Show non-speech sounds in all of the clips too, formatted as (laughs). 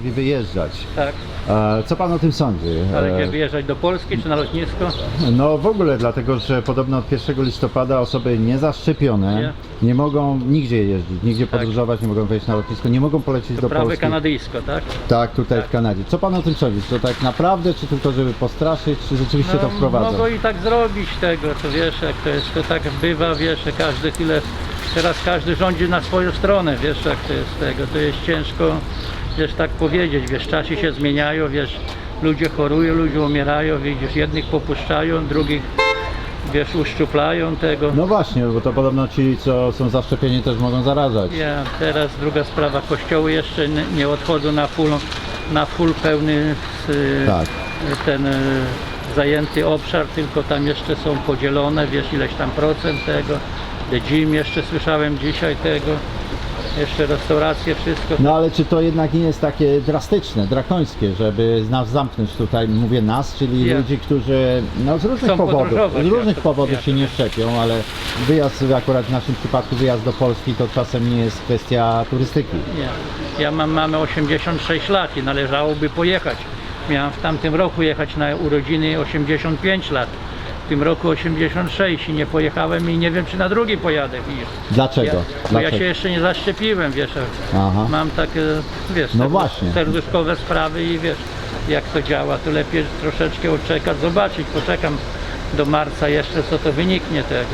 mogli wyjeżdżać. Tak, E, Co pan o tym sądzi? ale E, gdzie wyjeżdżać do Polski czy na lotnisko? No w ogóle dlatego, że podobno od 1 listopada osoby niezaszczepione Nie. nie mogą nigdzie jeździć, nigdzie Tak. podróżować, nie mogą wejść na lotnisko, nie mogą polecieć do Prawy Polski. kanadyjsko, tak? Tak, tutaj w Kanadzie. Co pan o tym sądzi? To tak naprawdę, czy tylko żeby postraszyć, czy rzeczywiście to wprowadza? Mogą i tak zrobić tego, to wiesz, jak to jest, to tak bywa, wiesz, że każdy chwilę, teraz każdy rządzi na swoją stronę, wiesz, jak to jest tego, to jest ciężko, wiesz, tak powiedzieć, wiesz, czasy się zmieniają, wiesz, ludzie chorują, ludzie umierają, widzisz, jednych popuszczają, drugich, wiesz, uszczuplają tego. No właśnie, bo to podobno ci, co są zaszczepieni też mogą zarażać. Ja, teraz druga sprawa, kościoły jeszcze nie, odchodzą na full, na full pełny y, Tak. ten y, zajęty obszar, tylko tam jeszcze są podzielone, wiesz ileś tam procent tego, gym jeszcze słyszałem dzisiaj tego, jeszcze restauracje, wszystko. No ale czy to jednak nie jest takie drastyczne, drakońskie, żeby nas zamknąć tutaj, mówię nas, czyli Nie. ludzi, którzy no, z różnych Chcą powodów, podróżować, z różnych jak to- powodów jak się to- nie szczepią, ale wyjazd, akurat w naszym przypadku wyjazd do Polski to czasem nie jest kwestia turystyki. Nie. Ja mam mamy 86 lat i należałoby pojechać. Miałem w tamtym roku jechać na urodziny 85 lat. W tym roku 86 i nie pojechałem i nie wiem czy na drugi pojadę. Dlaczego? Ja, bo ja Dlaczego? się jeszcze nie zaszczepiłem, wiesz. Aha. Mam takie, wiesz, No właśnie. serduszkowe sprawy i wiesz, jak to działa, to lepiej troszeczkę odczekać, zobaczyć, poczekam do marca jeszcze, co to wyniknie tego.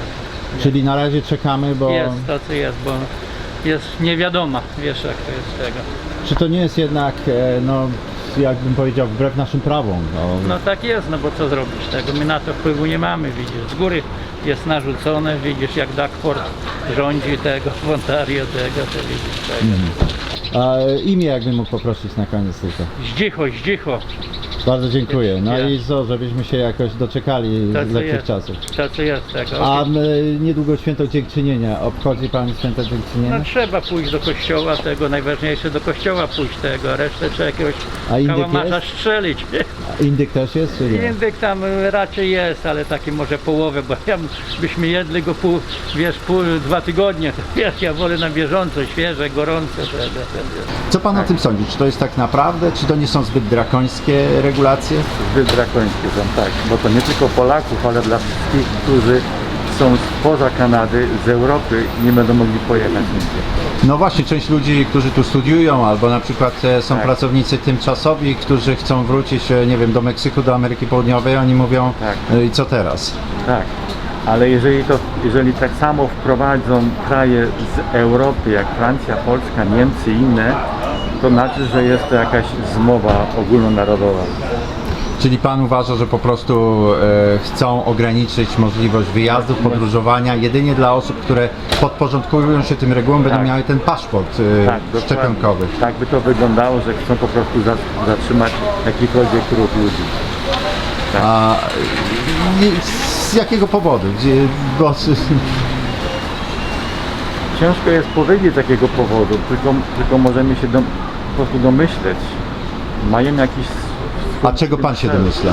Czyli na razie czekamy, bo Jest to, co jest, bo jest niewiadoma, wiesz, jak to jest tego. czy to nie jest jednak, e, no jakbym powiedział, wbrew naszym prawom? No, No tak jest, no bo co zrobić tego? My na to wpływu nie mamy, widzisz. Z góry jest narzucone, widzisz jak Duckford rządzi tego, w Ontario tego, to widzisz tego. A imię jakbym mógł poprosić na koniec tylko. Zdzicho, zdzicho, Bardzo dziękuję. No Ja. i co, żebyśmy się jakoś doczekali lepszych jest, czasów. to co jest tego. A m, niedługo święto dziękczynienia. Obchodzi Pan święto dziękczynienia? No trzeba pójść do kościoła tego, najważniejsze do kościoła pójść tego, a resztę trzeba jakiegoś A indyk kałamarza jest? strzelić. Indyk też jest, czy nie? Indyk tam raczej jest, ale taki może połowę, bo ja, byśmy jedli go pół, wiesz, pół, dwa tygodnie, (laughs) wiesz, ja wolę na bieżąco, świeże, gorące. Co Pan o tym sądzi? Czy to jest tak naprawdę, czy to nie są zbyt drakońskie regulacje? zbyt drakońskie są, tak, bo to nie tylko Polaków, ale dla wszystkich, którzy są spoza Kanady, z Europy nie będą mogli pojechać nigdzie. No właśnie, część ludzi, którzy tu studiują, albo na przykład e, są Tak. pracownicy tymczasowi, którzy chcą wrócić, e, nie wiem, do Meksyku, do Ameryki Południowej, oni mówią, Tak. e, i co teraz? Tak, ale jeżeli, to, jeżeli tak samo wprowadzą kraje z Europy, jak Francja, Polska, Niemcy i inne, to znaczy, że jest to jakaś zmowa ogólnonarodowa. Czyli Pan uważa, że po prostu e, chcą ograniczyć możliwość wyjazdów, podróżowania jedynie dla osób, które podporządkują się tym regułom, będą Tak. miały ten paszport e, Tak, dokładnie. szczepionkowy. Tak by to wyglądało, że chcą po prostu za- zatrzymać jakikolwiek ruch ludzi. A nie- z jakiego powodu? Gdzie, bo, Ciężko jest powiedzieć z jakiego powodu, tylko, tylko możemy się po prostu domyśleć. Mają jakiś. A czego Pan się domyśla?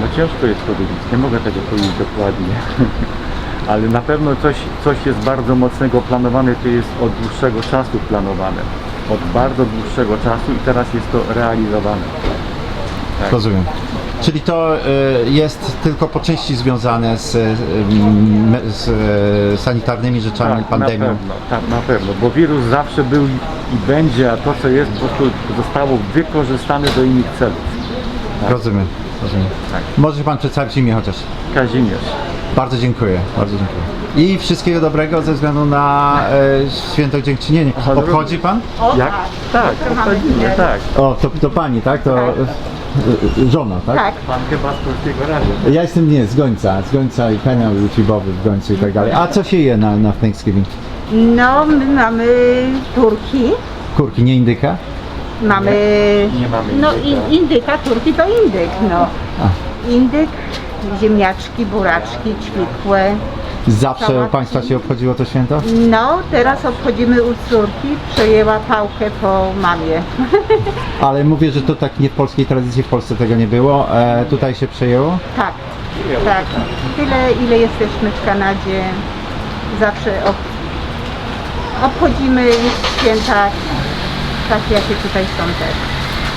No ciężko jest powiedzieć, nie mogę tego powiedzieć dokładnie. (laughs) Ale na pewno coś, coś jest bardzo mocnego planowane, to jest od dłuższego czasu planowane. Od bardzo dłuższego czasu i teraz jest to realizowane. Tak. Rozumiem. Czyli to e, jest tylko po części związane z, e, z e, sanitarnymi rzeczami, Tak, pandemią. Na pewno, tak, na pewno, bo wirus zawsze był i będzie, a to co jest po prostu zostało wykorzystane do innych celów. Rozumiem. Rozumiem. Tak. Może Pan przedstawić imię chociaż? Kazimierz. Bardzo dziękuję, bardzo dziękuję. I wszystkiego dobrego ze względu na e, święto dziękczynienia. Obchodzi Pan? Jak? Tak, obchodzimy, tak. O, to, to Pani, tak? To e, żona, tak? Tak. Pan chyba z Polskiego Radia. Ja jestem nie, z Gońca, z Gońca i kanał YouTube'owy w Gońcu i tak dalej. A co się je na, na Thanksgiving? No, my mamy turki, Kurki, nie indyka? mamy... Nie mamy No indyka. i indyka, turki to indyk, no. Indyk, ziemniaczki, buraczki, ćwikłe. Zawsze u Sałatki. Państwa się obchodziło to święto? No, teraz obchodzimy u córki, przejęła pałkę po mamie. (laughs) Ale mówię, że to tak nie w polskiej tradycji, w Polsce tego nie było. E, tutaj się przejęło. Tak, Tak, tyle ile jesteśmy w Kanadzie, zawsze ob, obchodzimy święta takie, jakie tutaj są też.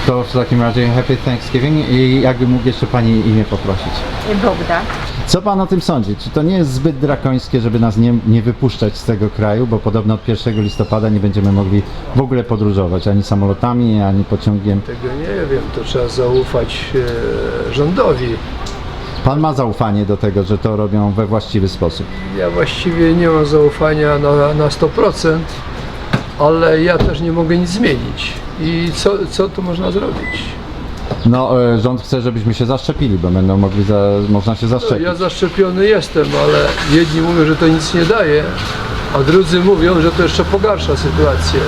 To w takim razie Happy Thanksgiving i jakby mógł jeszcze Pani imię poprosić. Bogda. Co Pan o tym sądzi? Czy to nie jest zbyt drakońskie, żeby nas nie, nie wypuszczać z tego kraju, bo podobno od 1 listopada nie będziemy mogli w ogóle podróżować ani samolotami, ani pociągiem. Tego nie wiem, to trzeba zaufać e, rządowi. Pan ma zaufanie do tego, że to robią we właściwy sposób. Ja właściwie nie mam zaufania na, na 100%, ale ja też nie mogę nic zmienić. I co, co tu można zrobić? No, e, rząd chce, żebyśmy się zaszczepili, bo będą mogli, za, można się No, zaszczepić. ja zaszczepiony jestem, ale jedni mówią, że to nic nie daje, a drudzy mówią, że to jeszcze pogarsza sytuację.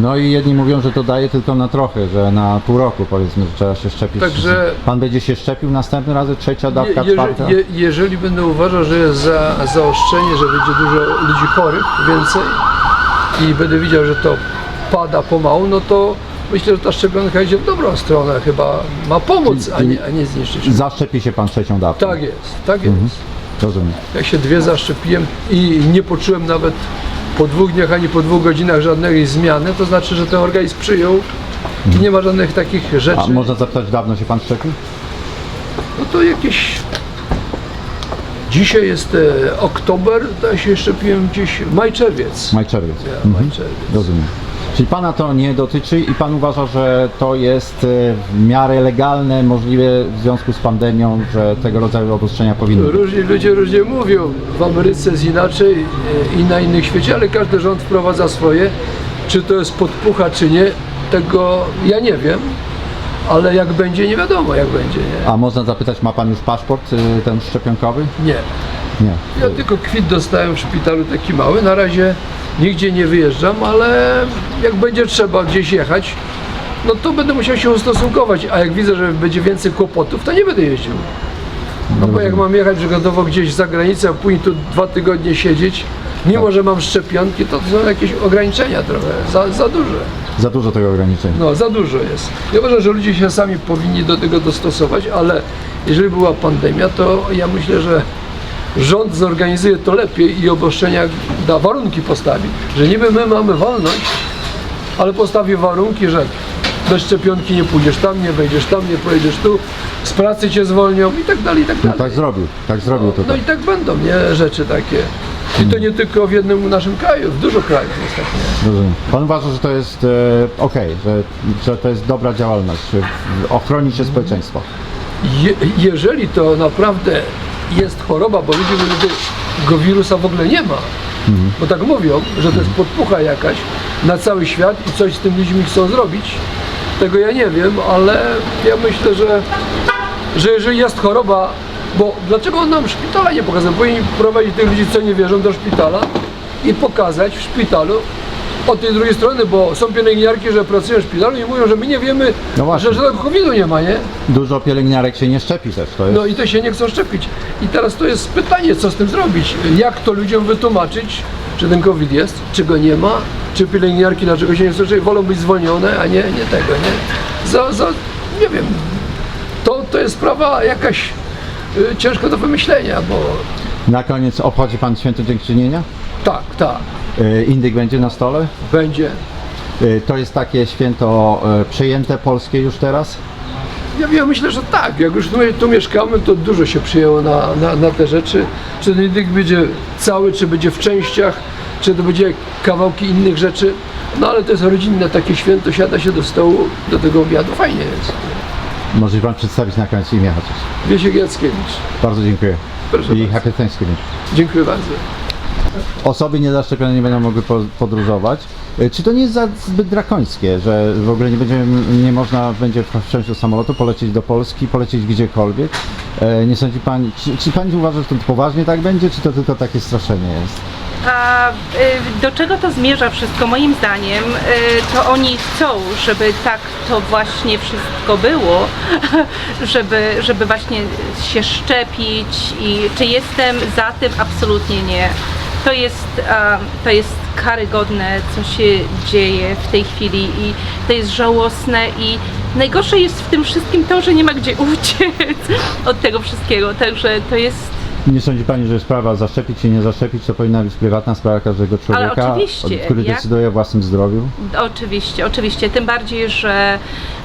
No i jedni mówią, że to daje tylko na trochę, że na pół roku powiedzmy, że trzeba się szczepić. Także- Pan będzie się szczepił następnym razem, trzecia dawka, Je, czwarta? je, jeżeli będę uważał, że jest za, zaostrzenie, że będzie dużo ludzi chorych więcej i będę widział, że to pada pomału, no to myślę, że ta szczepionka idzie w dobrą stronę. Chyba ma pomóc, a nie, a nie zniszczyć. Zaszczepi się pan trzecią dawką. Tak jest, tak jest. Rozumiem. Ja się dwie zaszczepiłem i nie poczułem nawet po dwóch dniach ani po dwóch godzinach żadnej zmiany, to znaczy, że ten organizm przyjął i nie ma żadnych takich rzeczy. A można zapytać, dawno się pan szczepił? No to jakieś. Dzisiaj jest e, oktober, to ja się szczepiłem gdzieś maj, czerwiec. Maj, czerwiec. Ja, maj, czerwiec. Rozumiem. Czyli pana to nie dotyczy i pan uważa, że to jest e, w miarę legalne, możliwe w związku z pandemią, że tego rodzaju obostrzenia powinny być? Różni ludzie różnie mówią. W Ameryce jest inaczej e, i na innych świecie, ale każdy rząd wprowadza swoje. Czy to jest podpucha, czy nie, tego ja nie wiem. Ale jak będzie, nie wiadomo jak będzie, nie? A można zapytać, ma pan już paszport y, ten szczepionkowy? Nie. Nie. Ja tylko kwit dostałem w szpitalu taki mały. Na razie nigdzie nie wyjeżdżam, ale jak będzie trzeba gdzieś jechać, no to będę musiał się ustosunkować. A jak widzę, że będzie więcej kłopotów, to nie będę jeździł. No bo jak mam jechać przykładowo gdzieś za granicę, a później tu dwa tygodnie siedzieć, mimo że mam szczepionki, to są jakieś ograniczenia trochę, za, za duże. Za dużo tego ograniczenia. No, za dużo jest. Ja uważam, że ludzie się sami powinni do tego dostosować, ale jeżeli była pandemia, to ja myślę, że rząd zorganizuje to lepiej i obostrzenia da, warunki postawi, że niby my mamy wolność, ale postawi warunki, że bez szczepionki nie pójdziesz tam, nie wejdziesz tam, nie pojedziesz tu, z pracy cię zwolnią i tak dalej, i tak No dalej. tak zrobił, tak zrobił No tutaj. i tak będą, nie? Rzeczy takie. I to nie tylko w jednym naszym kraju, w dużo krajów jest tak, nie? Rozumiem. Pan uważa, że to jest e, okej, że, że to jest dobra działalność, że ochroni się społeczeństwo. Je, jeżeli to naprawdę jest choroba, bo ludzie mówią, że tego wirusa w ogóle nie ma, bo tak mówią, że to jest podpucha jakaś na cały świat i coś z tym ludźmi chcą zrobić, tego ja nie wiem, ale ja myślę, że, że jeżeli jest choroba, bo dlaczego nam szpitala nie pokazują? Powinni prowadzić tych ludzi, co nie wierzą, do szpitala i pokazać w szpitalu od tej drugiej strony, bo są pielęgniarki, że pracują w szpitalu i mówią, że my nie wiemy, No właśnie. że, że tego COVID-u nie ma, nie? Dużo pielęgniarek się nie szczepi też, to jest... No i to się nie chcą szczepić. I teraz to jest pytanie, co z tym zrobić? Jak to ludziom wytłumaczyć, czy ten COVID jest, czy go nie ma, czy pielęgniarki dlaczego się nie chcą szczepić, wolą być zwolnione, a nie, nie tego, nie? Za, za, nie wiem, to, to jest sprawa jakaś y, ciężko do wymyślenia, bo Na koniec obchodzi pan Święto Dziękczynienia? Tak, tak, E, Indyk będzie na stole? będzie. E, To jest takie święto e, przejęte polskie już teraz? Ja, ja myślę, że tak. Jak już tu, tu mieszkamy, to dużo się przyjęło na, na, na te rzeczy. Czy ten indyk będzie cały, czy będzie w częściach, czy to będzie kawałki innych rzeczy. No ale to jest rodzinne takie święto, siada się do stołu, do tego obiadu, fajnie jest. Może pan przedstawić na koniec imię chociaż. Wiesiek Jackiewicz. Bardzo dziękuję. Proszę I bardzo. happy. Dziękuję bardzo. Osoby niezaszczepione nie będą mogły po- podróżować. E, Czy to nie jest za zbyt drakońskie, że w ogóle nie, będzie, nie można będzie wsiąść do samolotu, polecieć do Polski, polecieć gdziekolwiek? E, Nie sądzi pani, czy, czy pani uważa, że to poważnie tak będzie, czy to tylko takie straszenie jest? A y, do czego to zmierza wszystko? Moim zdaniem y, to oni chcą, żeby tak to właśnie wszystko było, (laughs) żeby, żeby właśnie się szczepić i czy jestem za tym? Absolutnie nie. To jest, to jest karygodne, co się dzieje w tej chwili i to jest żałosne i najgorsze jest w tym wszystkim to, że nie ma gdzie uciec (laughs) od tego wszystkiego, także to jest Nie sądzi Pani, że sprawa zaszczepić czy nie zaszczepić to powinna być prywatna sprawa każdego człowieka, oczywiście, który jak- decyduje o własnym zdrowiu? Oczywiście, oczywiście. Tym bardziej, że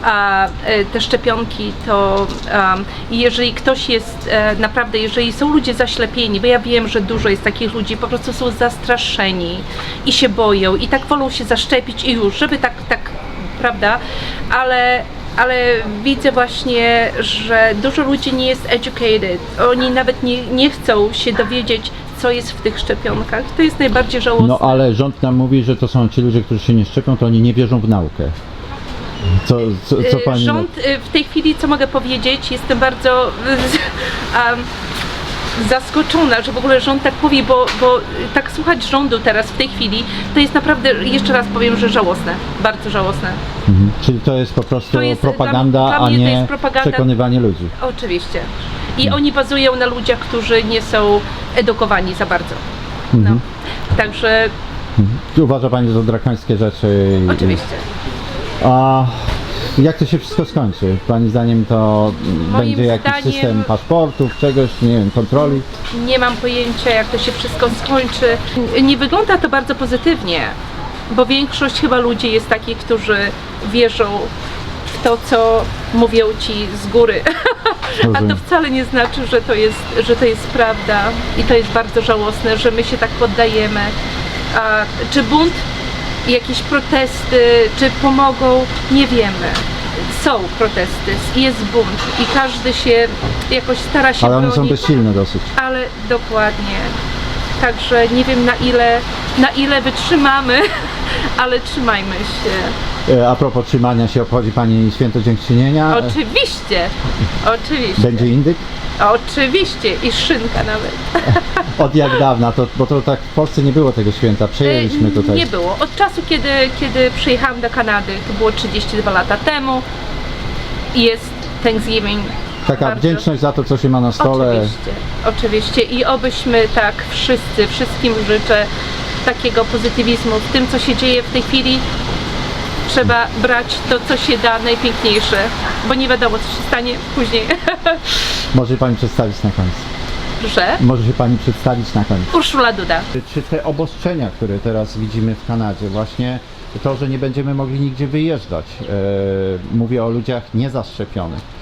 a, e, te szczepionki to um, jeżeli ktoś jest e, naprawdę, jeżeli są ludzie zaślepieni, bo ja wiem, że dużo jest takich ludzi, po prostu są zastraszeni i się boją i tak wolą się zaszczepić i już, żeby tak, tak, prawda? Ale ale widzę właśnie, że dużo ludzi nie jest educated. Oni nawet nie, nie chcą się dowiedzieć, co jest w tych szczepionkach. To jest najbardziej żałosne. No ale rząd nam mówi, że to są ci ludzie, którzy się nie szczepią, to oni nie wierzą w naukę. Co, co, co Y, Pani... Rząd y, w tej chwili, co mogę powiedzieć, jestem bardzo (laughs) um, zaskoczona, że w ogóle rząd tak mówi, bo, bo tak słuchać rządu teraz w tej chwili, to jest naprawdę, jeszcze raz powiem, że żałosne, bardzo żałosne. Mhm. Czyli to jest po prostu jest- propaganda, dla- dla a nie propaganda. przekonywanie ludzi. Oczywiście. I oni bazują na ludziach, którzy nie są edukowani za bardzo. No. Także Czy uważa Pani, że to drakońskie rzeczy? oczywiście. A jak to się wszystko skończy? Pani zdaniem to Moim będzie jakiś zdaniem- system paszportów, czegoś, nie wiem, kontroli? Nie mam pojęcia, jak to się wszystko skończy. Nie wygląda to bardzo pozytywnie, bo większość chyba ludzi jest takich, którzy wierzą w to, co mówią ci z góry. (laughs) A to Rozumiem. wcale nie znaczy, że to, jest, że to jest prawda i to jest bardzo żałosne, że my się tak poddajemy. A, czy bunt, jakieś protesty, czy pomogą, nie wiemy. Są protesty, jest bunt i każdy się jakoś stara się Ale one są bronić bezsilne dosyć. ale dokładnie. Także nie wiem na ile, na ile wytrzymamy, (laughs) ale trzymajmy się. E, A propos trzymania się, obchodzi Pani Święto Dziękczynienia? Oczywiście, oczywiście, Będzie indyk? oczywiście i szynka nawet. (laughs) Od jak dawna? To, bo to tak w Polsce nie było tego święta. Przejęliśmy Y, tutaj. Nie było. Od czasu, kiedy, kiedy przyjechałam do Kanady, to było 32 lata temu, jest Thanksgiving. Taka Bardzo- wdzięczność za to, co się ma na stole. Oczywiście, oczywiście. I obyśmy tak wszyscy, wszystkim życzę takiego pozytywizmu w tym, co się dzieje w tej chwili. Trzeba brać to, co się da najpiękniejsze, bo nie wiadomo, co się stanie później. (laughs) Może Pani przedstawić na koniec. Że Może się Pani przedstawić na koniec. Urszula Duda. Czy te obostrzenia, które teraz widzimy w Kanadzie, właśnie to, że nie będziemy mogli nigdzie wyjeżdżać, e, mówię o ludziach niezaszczepionych,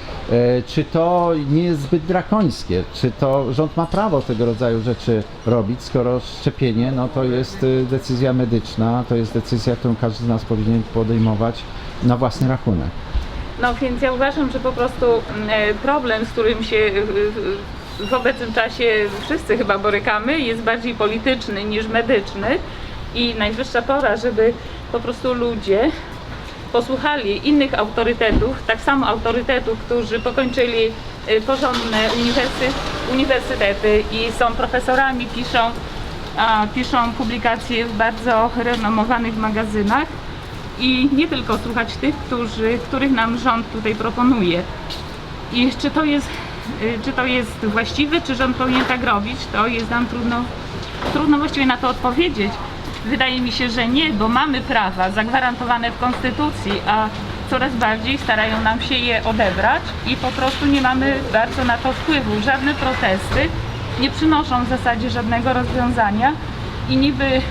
czy to nie jest zbyt drakońskie? Czy to rząd ma prawo tego rodzaju rzeczy robić, skoro szczepienie no, to jest e, decyzja medyczna, to jest decyzja, którą każdy z nas powinien podejmować na własny rachunek? No więc ja uważam, że po prostu mm, e, problem, z którym się y, y, w obecnym czasie wszyscy chyba borykamy, jest bardziej polityczny niż medyczny i najwyższa pora, żeby po prostu ludzie posłuchali innych autorytetów, tak samo autorytetów, którzy pokończyli y, porządne uniwersy, uniwersytety i są profesorami, piszą, piszą publikacje w bardzo renomowanych magazynach i nie tylko słuchać tych, którzy, których nam rząd tutaj proponuje. I czy to jest, y, czy to jest właściwe, czy rząd powinien tak robić, to jest nam trudno, trudno właściwie na to odpowiedzieć. Wydaje mi się, że nie, bo mamy prawa zagwarantowane w Konstytucji, a coraz bardziej starają nam się je odebrać i po prostu nie mamy bardzo na to wpływu. Żadne protesty nie przynoszą w zasadzie żadnego rozwiązania i niby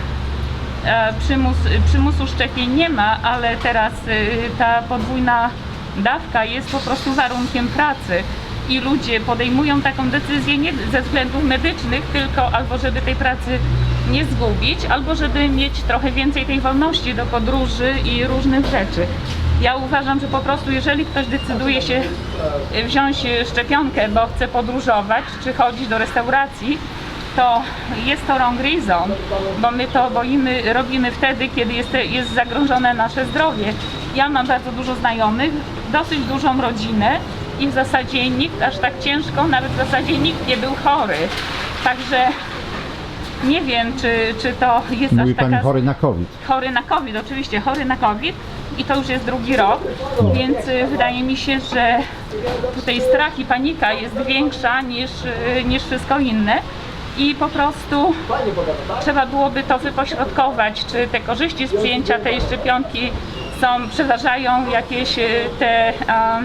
e, przymus, przymusu szczepień nie ma, ale teraz y, ta podwójna dawka jest po prostu warunkiem pracy i ludzie podejmują taką decyzję nie ze względów medycznych, tylko albo żeby tej pracy nie zgubić, albo żeby mieć trochę więcej tej wolności do podróży i różnych rzeczy. Ja uważam, że po prostu jeżeli ktoś decyduje się y, wziąć y, szczepionkę, bo chce podróżować czy chodzić do restauracji, to jest to wrong reason, bo my to boimy, robimy wtedy, kiedy jest, jest zagrożone nasze zdrowie. Ja mam bardzo dużo znajomych, dosyć dużą rodzinę i w zasadzie nikt aż tak ciężko, nawet w zasadzie nikt nie był chory. Także nie wiem, czy, czy to jest Mówi aż Pani taka chory na COVID. chory na COVID, oczywiście chory na COVID i to już jest drugi rok, więc y, wydaje mi się, że tutaj strach i panika jest większa niż, y, niż wszystko inne i po prostu trzeba byłoby to wypośrodkować, czy te korzyści z przyjęcia tej szczepionki są, przeważają jakieś y, te a, y,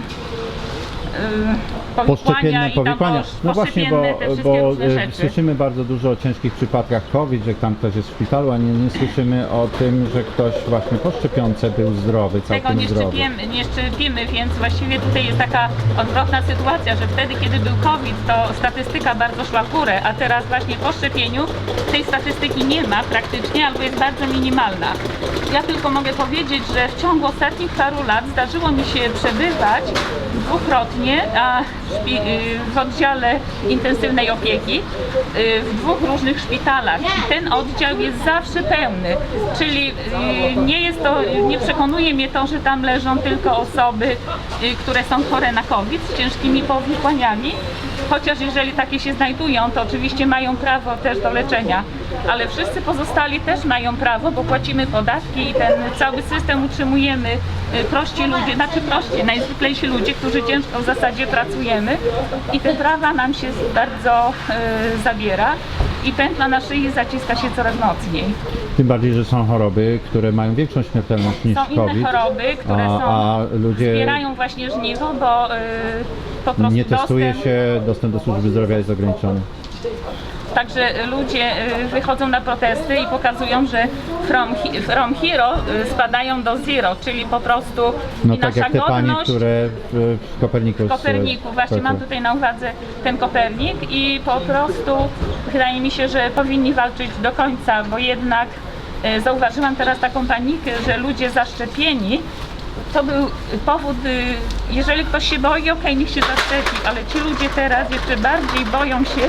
Poszczepienne i powikłania. posz- No właśnie, bo, bo e, słyszymy bardzo dużo o ciężkich przypadkach COVID, że tam ktoś jest w szpitalu, a nie, nie słyszymy o tym, że ktoś właśnie po szczepionce był zdrowy, Tego całkiem nie zdrowy. szczepimy, nie szczepimy, więc właściwie tutaj jest taka odwrotna sytuacja, że wtedy, kiedy był COVID, to statystyka bardzo szła w górę, a teraz właśnie po szczepieniu tej statystyki nie ma praktycznie albo jest bardzo minimalna. Ja tylko mogę powiedzieć, że w ciągu ostatnich paru lat zdarzyło mi się przebywać dwukrotnie a y, w oddziale intensywnej opieki y, w dwóch różnych szpitalach. I ten oddział jest zawsze pełny, czyli y, nie jest to, nie przekonuje mnie to, że tam leżą tylko osoby, które są chore na COVID z ciężkimi powikłaniami, chociaż jeżeli takie się znajdują, to oczywiście mają prawo też do leczenia, ale wszyscy pozostali też mają prawo, bo płacimy podatki i ten cały system utrzymujemy y, prości ludzie, znaczy prości, najzwyklejsi ludzie, którzy ciężko w zasadzie pracujemy. I te prawa nam się bardzo y, zabiera i pętla na szyi zaciska się coraz mocniej. Tym bardziej, że są choroby, które mają większą śmiertelność niż Są inne COVID. choroby, które a, są, a ludzie zbierają właśnie żniwo, bo y, po prostu nie testuje dostęp, się, dostęp do służby zdrowia jest ograniczony. Także ludzie y, wychodzą na protesty i pokazują, że from, from hero y, spadają do zero, czyli po prostu No tak nasza jak te godność które w, w Koperniku. Koperniku, właśnie mam tutaj na uwadze ten Kopernik i po prostu wydaje mi się, że powinni walczyć do końca, bo jednak zauważyłam teraz taką panikę, że ludzie zaszczepieni to był powód, y, jeżeli ktoś się boi, okej, niech się zaszczepi, ale ci ludzie teraz jeszcze bardziej boją się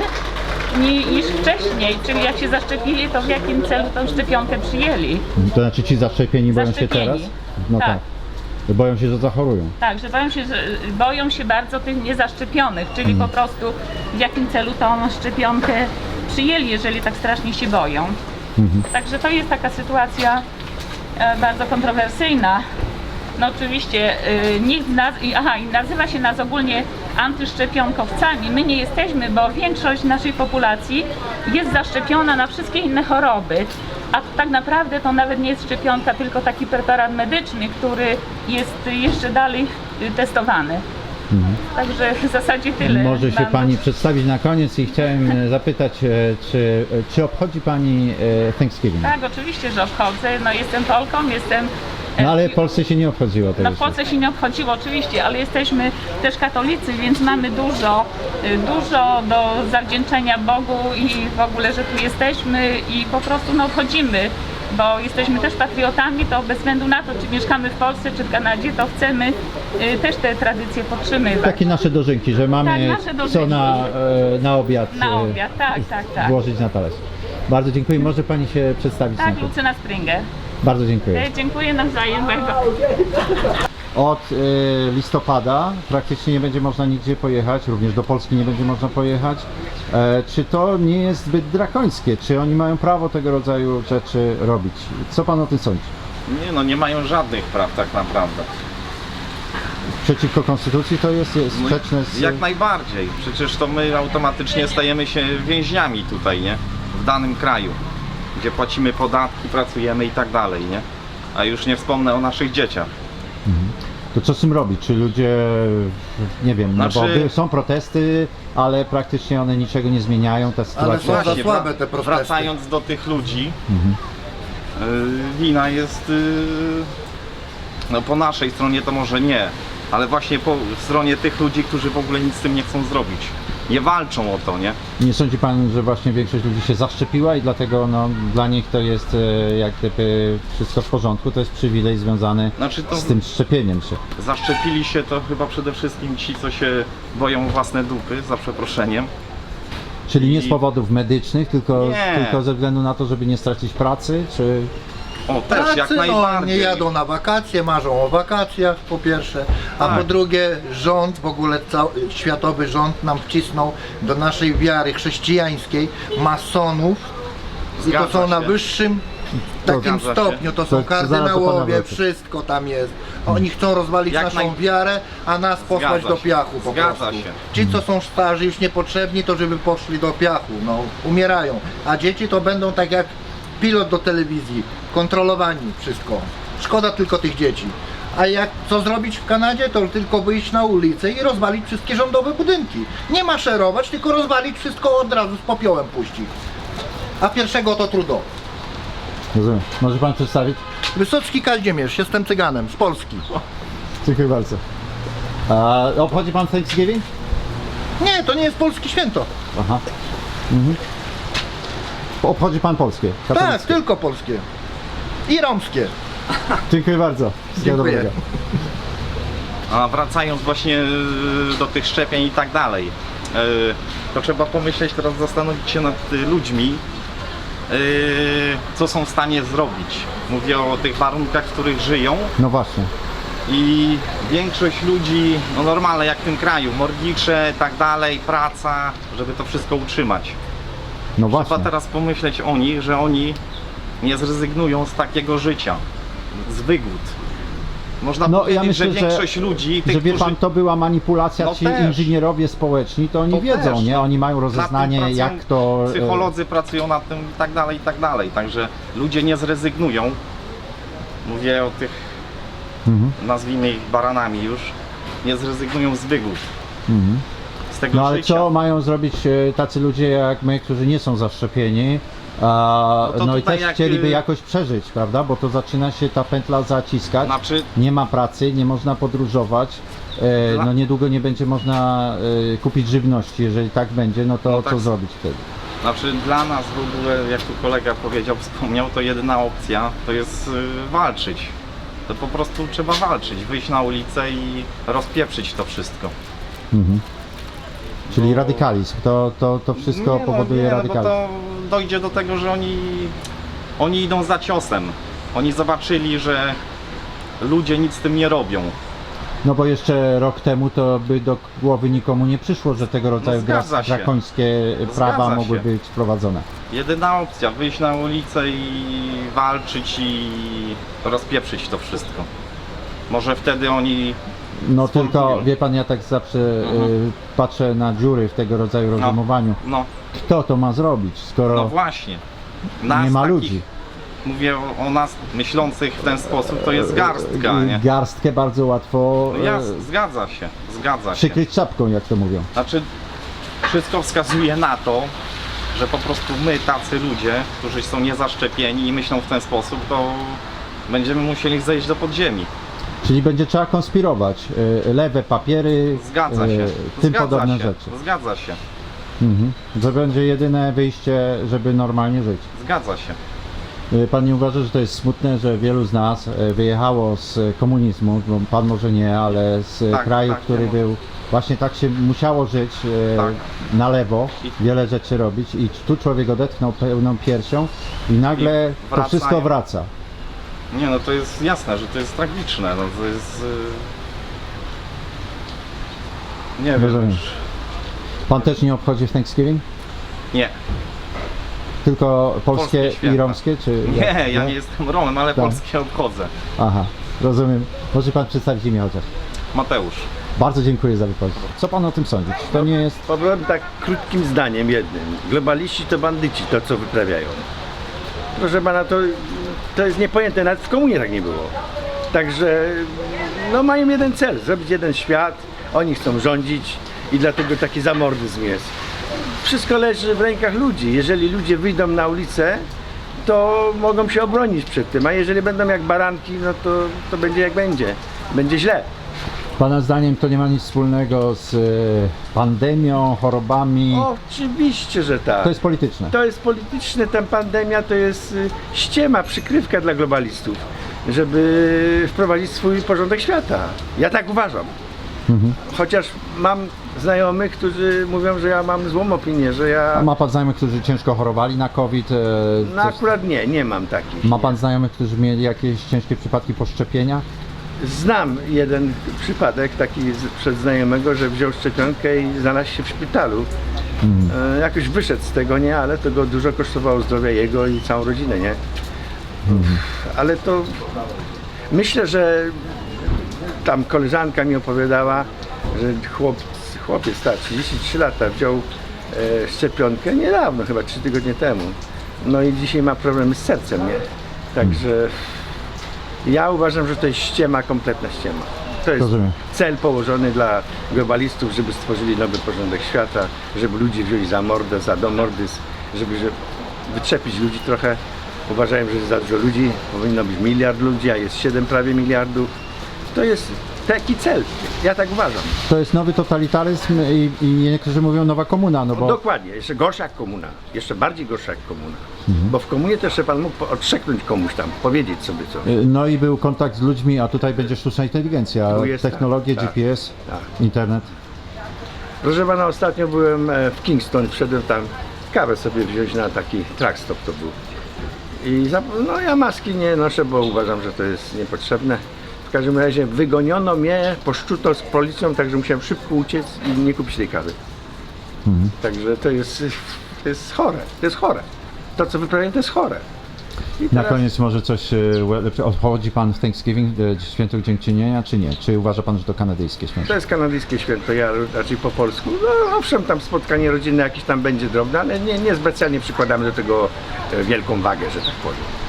ni- niż wcześniej, czyli jak się zaszczepili, to w jakim celu tą szczepionkę przyjęli. To znaczy ci zaszczepieni boją się Zaszczepieni. teraz? No tak. Tak. Boją się, że zachorują. Tak, że boją się, że boją się bardzo tych niezaszczepionych, czyli po prostu w jakim celu tą szczepionkę przyjęli, jeżeli tak strasznie się boją. Także to jest taka sytuacja e, bardzo kontrowersyjna. No oczywiście y, nikt z nas, i- aha, i nazywa się nas ogólnie antyszczepionkowcami. My nie jesteśmy, bo większość naszej populacji jest zaszczepiona na wszystkie inne choroby. A tak naprawdę to nawet nie jest szczepionka, tylko taki preparat medyczny, który jest jeszcze dalej y, testowany. Także w zasadzie tyle. Może się Mam- Pani przedstawić na koniec i chciałem e, zapytać, e, czy, e, czy obchodzi Pani e, Thanksgiving? Tak, oczywiście, że obchodzę. No jestem Polką, jestem. No ale w Polsce się nie obchodziło. No w Polsce się nie obchodziło oczywiście, ale jesteśmy też katolicy, więc mamy dużo, y, dużo do zawdzięczenia Bogu i w ogóle, że tu jesteśmy i po prostu no, obchodzimy, bo jesteśmy też patriotami, to bez względu na to, czy mieszkamy w Polsce, czy w Kanadzie, to chcemy y, też te tradycje podtrzymywać. Takie nasze dożynki, że mamy Tak, nasze co dożynki. na, e, na obiad, Na e, obiad, tak, tak, tak. włożyć na talerz. Bardzo dziękuję. Może Pani się przedstawić na Tak, koniec. Lucyna Springer. Bardzo dziękuję. E, Dziękuję nawzajem. Od e, listopada praktycznie nie będzie można nigdzie pojechać, również do Polski nie będzie można pojechać. E, czy to nie jest zbyt drakońskie? Czy oni mają prawo tego rodzaju rzeczy robić? Co Pan o tym sądzi? Nie no, nie mają żadnych praw tak naprawdę. Przeciwko konstytucji to jest, jest No, sprzeczne z... Jak najbardziej. Przecież to my automatycznie stajemy się więźniami tutaj, nie? W danym kraju, gdzie płacimy podatki, pracujemy i tak dalej, nie? A już nie wspomnę o naszych dzieciach. To co z tym robić? Czy ludzie, nie wiem, no bo Znaczy- by- są protesty, ale praktycznie one niczego nie zmieniają, ta Ale sytuacja... są za słabe te protesty. Wracając do tych ludzi, y, wina jest y, no po naszej stronie to może nie, ale właśnie po stronie tych ludzi, którzy w ogóle nic z tym nie chcą zrobić. Nie walczą o to, nie? Nie sądzi Pan, że właśnie większość ludzi się zaszczepiła i dlatego no, dla nich to jest e, jak gdyby wszystko w porządku, to jest przywilej związany Znaczy to z tym szczepieniem się. Zaszczepili się to chyba przede wszystkim ci, co się boją własne dupy, za przeproszeniem. Czyli nie z I- powodów medycznych, tylko, Nie. tylko ze względu na to, żeby nie stracić pracy, czy... O, też jak Pracy, no, najbardziej. nie jadą na wakacje, marzą o wakacjach po pierwsze, a Tak. po drugie rząd, w ogóle cały, światowy rząd nam wcisnął do naszej wiary chrześcijańskiej masonów i Zgadza to są na się. wyższym takim Zgadza się. stopniu, to są zaraz pana kardynałowie, wszystko tam jest. Oni chcą rozwalić Jak naszą naj- wiarę, a nas posłać Zgadza do się. piachu po Zgadza prostu. się. Ci, co są starzy, już niepotrzebni, to żeby poszli do piachu, no, umierają. A dzieci to będą tak jak pilot do telewizji, kontrolowani wszystko. Szkoda tylko tych dzieci. A jak co zrobić w Kanadzie, to tylko wyjść na ulicę i rozwalić wszystkie rządowe budynki. Nie maszerować, tylko rozwalić wszystko od razu z popiołem puścić. A pierwszego to trudno. Rozumiem. Może pan przedstawić? Wysocki Kazimierz, jestem cyganem z Polski. Dziękuję bardzo. A obchodzi pan Thanksgiving? Nie, to nie jest polskie święto. Aha. Mhm. Obchodzi pan polskie? Tak, katolickie. tylko polskie. I romskie. (laughs) Dziękuję bardzo. Wszystkiego Dziękuję. dobrego. A wracając właśnie y, do tych szczepień i tak dalej, y, to trzeba pomyśleć teraz, zastanowić się nad y, ludźmi, y, co są w stanie zrobić. Mówię o tych warunkach, w których żyją No właśnie. i większość ludzi, no normalne jak w tym kraju, mornicze i tak dalej, praca, żeby to wszystko utrzymać. No Trzeba właśnie. teraz pomyśleć o nich, że oni nie zrezygnują z takiego życia, z wygód. Można No, powiedzieć, ja myślę, że że- większość ludzi, tych, Że wie którzy pan, to była manipulacja, No ci też. inżynierowie społeczni, to oni To wiedzą, też, nie? Oni mają rozeznanie, pracują jak to... e, Psycholodzy pracują nad tym i tak dalej, i tak dalej. Także ludzie nie zrezygnują. Mówię o tych, Mhm. nazwijmy ich baranami już, nie zrezygnują z wygód. Mhm. Tego No ale życia. co mają zrobić e, tacy ludzie jak my, którzy nie są zaszczepieni? A, No to no i tutaj też jak, chcieliby y- jakoś przeżyć, prawda? Bo to zaczyna się ta pętla zaciskać. Znaczy, Nie ma pracy, nie można podróżować. E, Dla- no niedługo nie będzie można e, kupić żywności. Jeżeli tak będzie, no to No co tak. zrobić wtedy? znaczy dla nas w ogóle, jak tu kolega powiedział, wspomniał, to jedyna opcja to jest y, walczyć. To po prostu trzeba walczyć, wyjść na ulicę i rozpieprzyć to wszystko. Mhm. Czyli Bo- radykalizm, to, to, to wszystko Nie, powoduje no, nie, radykalizm. No bo to dojdzie do tego, że oni, oni idą za ciosem. Oni zobaczyli, że ludzie nic z tym nie robią. No bo jeszcze rok temu to by do głowy nikomu nie przyszło, że tego rodzaju No dra- się. drakońskie prawa się. mogły być wprowadzone. Jedyna opcja, wyjść na ulicę i walczyć i rozpieprzyć to wszystko. Może wtedy oni, No tylko, wie pan, ja tak zawsze y, patrzę na dziury w tego rodzaju rozumowaniu. no, Kto to ma zrobić, skoro no właśnie. Nie ma takich, ludzi? Mówię o, o nas myślących w ten sposób, to jest garstka, Y, nie? Garstkę bardzo łatwo No y, jasne, zgadza się, zgadza się. przykryć czapką, jak to mówią. Znaczy, wszystko wskazuje na to, że po prostu my, tacy ludzie, którzy są niezaszczepieni i myślą w ten sposób, to będziemy musieli zejść do podziemi. Czyli będzie trzeba konspirować. y, Lewe papiery, Zgadza się. y, tym Zgadza podobne się. rzeczy. Zgadza się. Mhm. Że będzie jedyne wyjście, żeby normalnie żyć. Zgadza się. Y, Pan nie uważa, że to jest smutne, że wielu z nas y, wyjechało z komunizmu, bo pan może nie, ale z Tak, kraju, tak, który był właśnie tak się musiało żyć y, Tak. na lewo, I- wiele rzeczy robić i tu człowiek odetchnął pełną piersią i nagle I to wracają. wszystko wraca. Nie no, to jest jasne, że to jest tragiczne. No, to jest... y, Nie wiem. Rozumiem. Pan też nie obchodzi w Thanksgiving? Nie. Tylko polskie, Polskie i romskie? Czy Nie, ja nie jestem Romem, ale Tak. polskie obchodzę. Aha, rozumiem. Może pan przedstawić imię chociaż. Mateusz. Bardzo dziękuję za wypowiedź. Co pan o tym sądzi? Czy to nie jest Powiem tak krótkim zdaniem jednym. Globaliści to bandyci, to co wyprawiają. Proszę pana, to, to jest niepojęte, nawet w komunie tak nie było. Także no mają jeden cel, zrobić jeden świat, oni chcą rządzić i dlatego taki zamordyzm jest. Wszystko leży w rękach ludzi. Jeżeli ludzie wyjdą na ulicę, to mogą się obronić przed tym, a jeżeli będą jak baranki, no to, to będzie jak będzie. Będzie źle. Pana zdaniem to nie ma nic wspólnego z e, pandemią, chorobami. Oczywiście, że tak. To jest polityczne. To jest polityczne, ta pandemia to jest y, ściema, przykrywka dla globalistów, żeby wprowadzić swój porządek świata. Ja tak uważam. Mhm. Chociaż mam znajomych, którzy mówią, że ja mam złą opinię, że A ja... ma pan znajomych, którzy ciężko chorowali na COVID? e, No coś- akurat nie, nie mam takich. Ma pan znajomych, którzy mieli jakieś ciężkie przypadki po szczepieniach? Znam jeden przypadek taki z- przed znajomego, że wziął szczepionkę i znalazł się w szpitalu. E, jakoś wyszedł z tego, nie, ale to go dużo kosztowało zdrowia jego i całą rodzinę, nie? Ale to myślę, że tam koleżanka mi opowiadała, że chłop, chłopiec, tak, 33 lata wziął e, szczepionkę niedawno, chyba 3 tygodnie temu. No i dzisiaj ma problemy z sercem, nie? Także Ja uważam, że to jest ściema, kompletna ściema. To jest Rozumiem. cel położony dla globalistów, żeby stworzyli nowy porządek świata, żeby ludzi wzięli za mordę, za domordyzm, żeby, żeby wyczepić ludzi trochę. Uważają, że jest za dużo ludzi, powinno być miliard ludzi, a jest 7 prawie miliardów. To jest taki cel. Ja tak uważam. To jest nowy totalitaryzm i, i niektórzy mówią nowa komuna, no bo Dokładnie, jeszcze gorsza jak komuna, jeszcze bardziej gorsza jak komuna. Bo w komunie też jeszcze pan mógł odszeknąć komuś tam, powiedzieć sobie coś. y, no i był kontakt z ludźmi, a tutaj będzie sztuczna inteligencja, Tu jest tak, technologie, tak, GPS, tak. internet. Proszę pana, ostatnio byłem e, w Kingston, wszedłem tam kawę sobie wziąć na taki truck stop to był. I za, no ja maski nie noszę, bo uważam, że to jest niepotrzebne. W każdym razie wygoniono mnie, poszczuto z policją, także musiałem szybko uciec i nie kupić tej kawy. Także to jest, to jest chore, to jest chore. To co wyprawiają to jest chore. I Na teraz- koniec może coś lepsze. Obchodzi Pan w Thanksgiving y, święto dziękczynienia, czy nie? Czy uważa Pan, że to kanadyjskie święto? To jest kanadyjskie święto, ja raczej po polsku. No owszem, tam spotkanie rodzinne jakieś tam będzie drobne, ale nie, nie specjalnie przykładamy do tego e, wielką wagę, że tak powiem.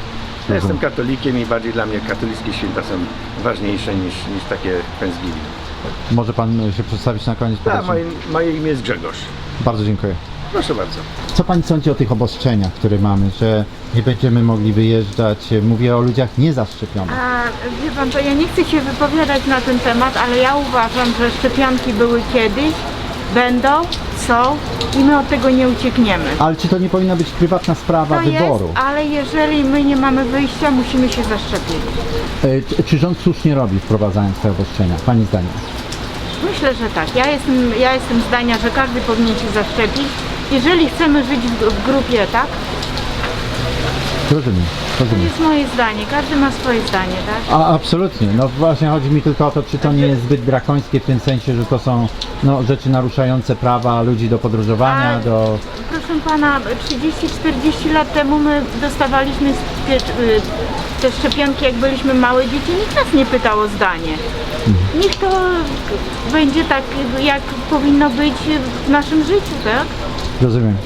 Ja jestem katolikiem i bardziej dla mnie katolickie święta są ważniejsze niż, niż takie Thanksgiving. Może Pan y, się przedstawić na koniec? A, podać- moje, moje imię jest Grzegorz. Bardzo dziękuję. Proszę bardzo. Co Pani sądzi o tych obostrzeniach, które mamy, że nie będziemy mogli wyjeżdżać? Mówię o ludziach niezaszczepionych. A wie pan, to ja nie chcę się wypowiadać na ten temat, ale ja uważam, że szczepionki były kiedyś, będą, są i my od tego nie uciekniemy. Ale czy to nie powinna być prywatna sprawa To wyboru? jest, ale jeżeli my nie mamy wyjścia, musimy się zaszczepić. Y, czy- Czy rząd słusznie robi, wprowadzając te obostrzenia? Pani zdaniem? Myślę, że tak. Ja jestem, ja jestem zdania, że każdy powinien się zaszczepić. Jeżeli chcemy żyć w, w grupie, tak? Rozumiem, To rozumiem. jest moje zdanie. Każdy ma swoje zdanie, tak? A, absolutnie. No właśnie chodzi mi tylko o to, czy to nie jest zbyt drakońskie w tym sensie, że to są no, rzeczy naruszające prawa ludzi do podróżowania, A- do... Proszę pana, 30-40 lat temu my dostawaliśmy spie- y, te szczepionki, jak byliśmy małe dzieci, nikt nas nie pytał o zdanie. Niech to będzie tak, jak powinno być w naszym życiu, tak? Rozumiem,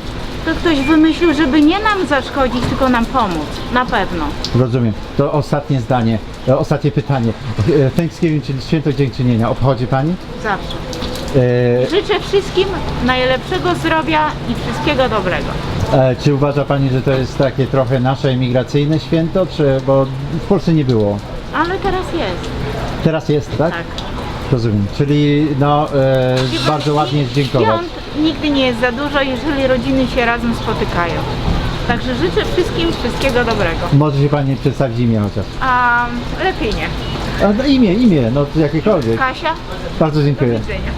To ktoś wymyślił, żeby nie nam zaszkodzić, tylko nam pomóc. Na pewno. rozumiem. To ostatnie zdanie, e, ostatnie pytanie. E, Thanksgiving, czyli Święto Dziękczynienia, obchodzi Pani? Zawsze. E, Życzę wszystkim najlepszego zdrowia i wszystkiego dobrego. e, czy uważa Pani, że to jest takie trochę nasze emigracyjne święto, czy... bo w Polsce nie było. Ale teraz jest. Teraz jest, tak? Tak. Rozumiem. Czyli no, e, bardzo ładnie dziękować. Świąt nigdy nie jest za dużo, jeżeli rodziny się razem spotykają. Także życzę wszystkim wszystkiego dobrego. Może się Pani przedstawić imię chociaż. A lepiej nie. A, no, imię, imię, no jakiekolwiek. Kasia, Bardzo do dziękuję. widzenia.